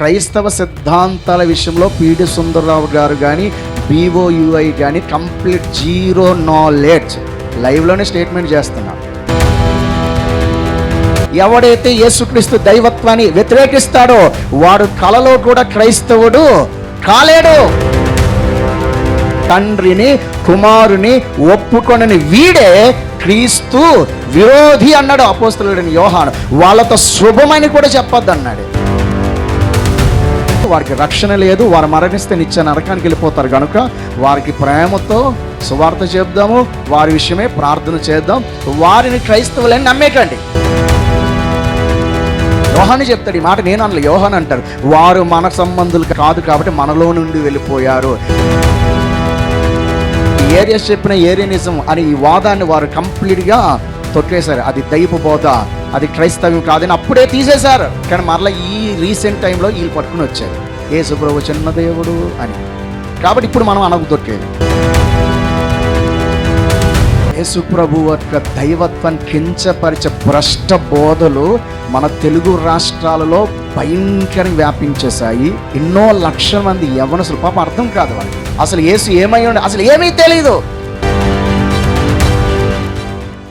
క్రైస్తవ సిద్ధాంతాల విషయంలో పీడి సుందరరావు గారు కానీ బీఓయుఐ కానీ కంప్లీట్ జీరో నాలెడ్జ్. లైవ్లోనే స్టేట్మెంట్ చేస్తున్నారు ఎవడైతే యేసుక్రీస్తు దైవత్వాన్ని వ్యతిరేకిస్తాడో వాడు కలలో కూడా క్రైస్తవుడు కాలేడు. తండ్రిని కుమారుని ఒప్పుకొనని వీడే క్రీస్తు విరోధి అన్నాడు అపోస్తులుడిని యోహాను. వాళ్ళతో శుభమని కూడా చెప్పొద్దన్నాడు. అన్నాడు వారికి రక్షణ లేదు వారు మరణిస్తే నిత్య నరకానికి వెళ్ళిపోతారు కనుక వారికి ప్రేమతో సువార్త చెప్దాము వారి విషయమే ప్రార్థన చేద్దాం. వారిని క్రైస్తవులని నమ్మేకండి యోహాను చెప్తాడు ఈ మాట నేను అనలే యోహాన్ అంటారు. వారు మన సంబంధులు కాదు కాబట్టి మనలో నుండి వెళ్ళిపోయారు. ఏరియాస్ చెప్పిన ఏరియనిజం అనే ఈ వాదాన్ని వారు కంప్లీట్గా తొక్కేశారు. అది దైపు బోధ అది క్రైస్తవ్యం కాదని అప్పుడే తీసేశారు. కానీ మరలా ఈ రీసెంట్ టైంలో వీళ్ళు పట్టుకుని వచ్చారు. ఏ ప్రభు చిన్న దేవుడు అని. కాబట్టి ఇప్పుడు మనం అనకు తొక్కేది. యేసుప్రభు యొక్క దైవత్వం కించపరిచే భ్రష్ట బోధలు మన తెలుగు రాష్ట్రాలలో భయంకరంగా వ్యాపించేశాయి. ఎన్నో లక్షల మంది యవనసులు పాపం అర్థం కాదు వాళ్ళు అసలు యేసు ఏమై ఉండే అసలు ఏమీ తెలియదు